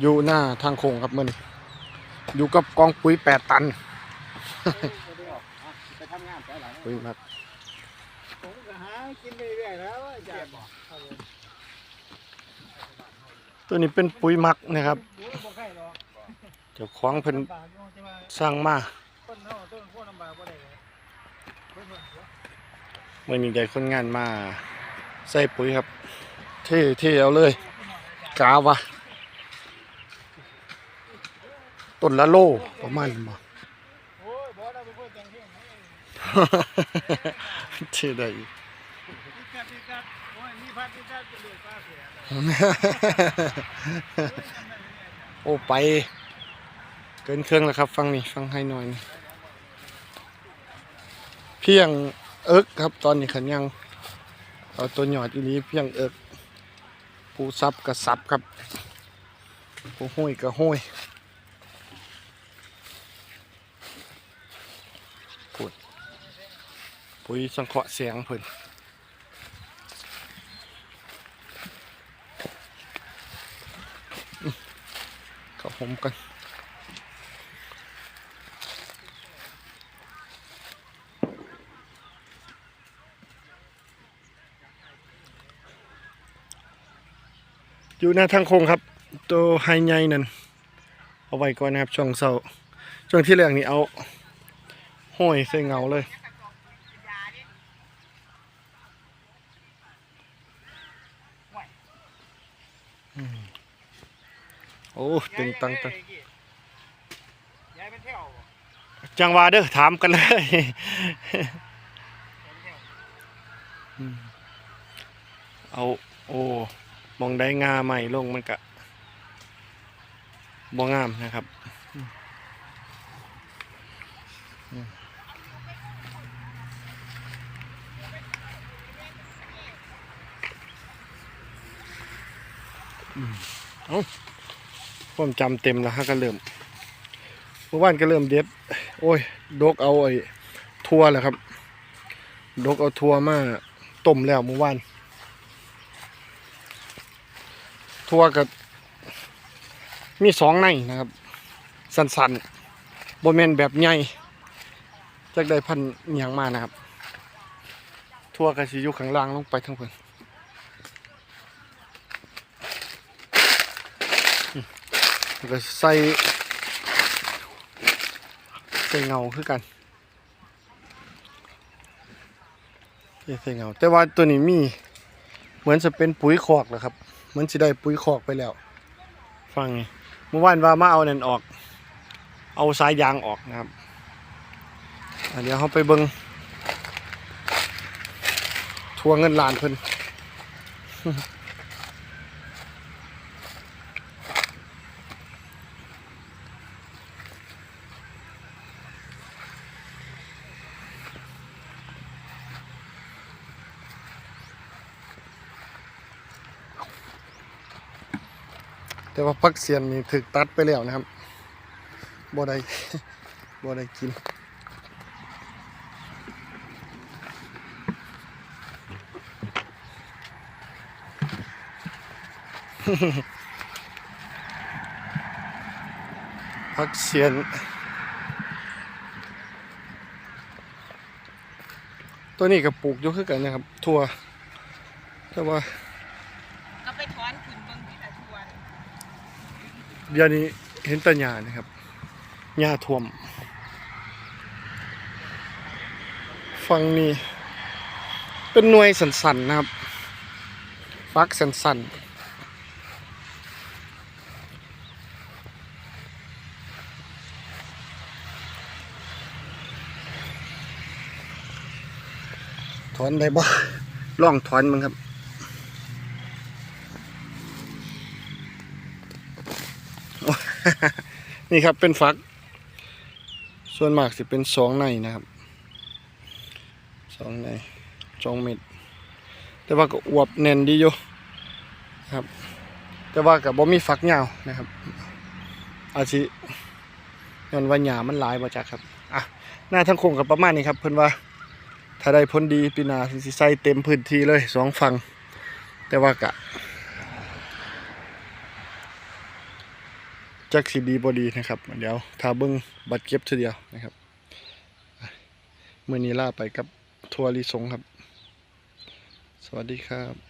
อยู่หน้าทางโค้งครับมันอยู่กับกองปุ๋ยแปดตันไปทำงานไปหลังปุ๋ยมักผมก็หากินเรื่อยแล้วอาจารย์บอกตัวนี้เป็นปุ๋ยหมักนะครับโอ้ยบ่ใครหรอกเจ้าของเพิ่นสร้างมากบ่ได้เลยเพิ่นมื่อนี้ได้คนงานมา ใส่ปุ๋ยครับ เท่เท่เอาเลย กาวะ ต้นละโลประมาณนี้บ่โอ้ยบ่ได้บ่เพิ่นแต่งเพลงให้เท่ได้อีกอีกัดอีกัดโอ้ยมีพัดอีกัดเป็นเลือดฟ้าเสียโอ้ไป เกินเครื่องแล้วครับ ฟังนี่ฟังให้หน่อยนี่เพียงเอิกครับ ตอนนี้ขันยัง เอาตัวหยอดอีหลีเพียงเอิกผู้ซับกับซับครับผู้ห้อยกับห้อยพูด ปุ๋ยสังเคราะห์เสียงเพิ่นเข้าผมกันอยู่หน้าทางโค้งครับ ตัวไฮไงนั่น เอาไว้ก่อนนะครับ ช่วงเสาช่วงที่แรกนี่เอาห้อยใส่เงาเลย โอ้ตึงตังตังยายเป็นเที่ยวบ่จังหวาเด้อถามกันเลยอืมเอาโอ้มองได้งาใหม่ลงมันกะบ่งามนะครับอืมอืมอืมเอ้า ความจำเต็มแล้วฮะก็เริ่มเมื่อวานก็เริ่มเด็ด โอ้ย ดกเอาไอ้ทัวแหละครับ ดกเอาทัวมาต้มแล้วเมื่อวานทัวกับมีสองในนะครับ สันๆโบแมนแบบใหญ่จากได้พันอหยางมานะครับ ทัวกับสิยู่ข้างล่างลงไปทั้งเพิ่นอืม แล้วก็ใส่ใส่เงาคือกันใส่เงาแต่ว่าตัวนี้มี เหมือนจะเป็นปุ๋ยคอกแหละครับ เหมือนจะได้ปุ๋ยคอกไปแล้ว ฟังไงเมื่อวานว่ามาเอานั่นออก เอาสายยางออกนะครับอะเดี๋ยวเขาไปเบิงทัวเงินล้านเพิ่น แต่ว่าพักเสียนนี่ถึกตัดไปแล้วนะครับบ่ได้บ่ได้กินพักเสียน ตัวนี้ก็ปลูกอยู่คือกันนะครับ ทั่วแต่ว่า ก็ไปถอนขึ้นเบิ่งที่ละทวน เดี๋ยวนี้เห็นตัหญ้านะครับหญ้าท่วมฝั่งนี้ เป็นหน่วยสันๆนะครับฟักสันๆถอนได้บ่ลองถอนมึงครับ นี่ครับเป็นฟัก ส่วนมากสิเป็นสองในนะครับสองในสองเม็ดแต่ว่าก็อวบแน่นดีอยู่ครับ แต่ว่ากับบ่มีฟักยาวนะครับ อาจสิย้อนว่าหญ้ามันหลายบ่จักครับอะหน้าทั้งโคงกับประมาณนี้ครับ เพิ่อนว่าถ้าได้ผลดีปีนาสิใส่เต็มพื้นที่เลยสองฝั่งแต่ว่ากะ จักสีดีบอดีนะครับเดี๋ยวทาเบิ้งบัตรเก็บทีเดียวนะครับเมื่อนี้ลาไปกับทัวร์ลิสงครับ สวัสดีครับ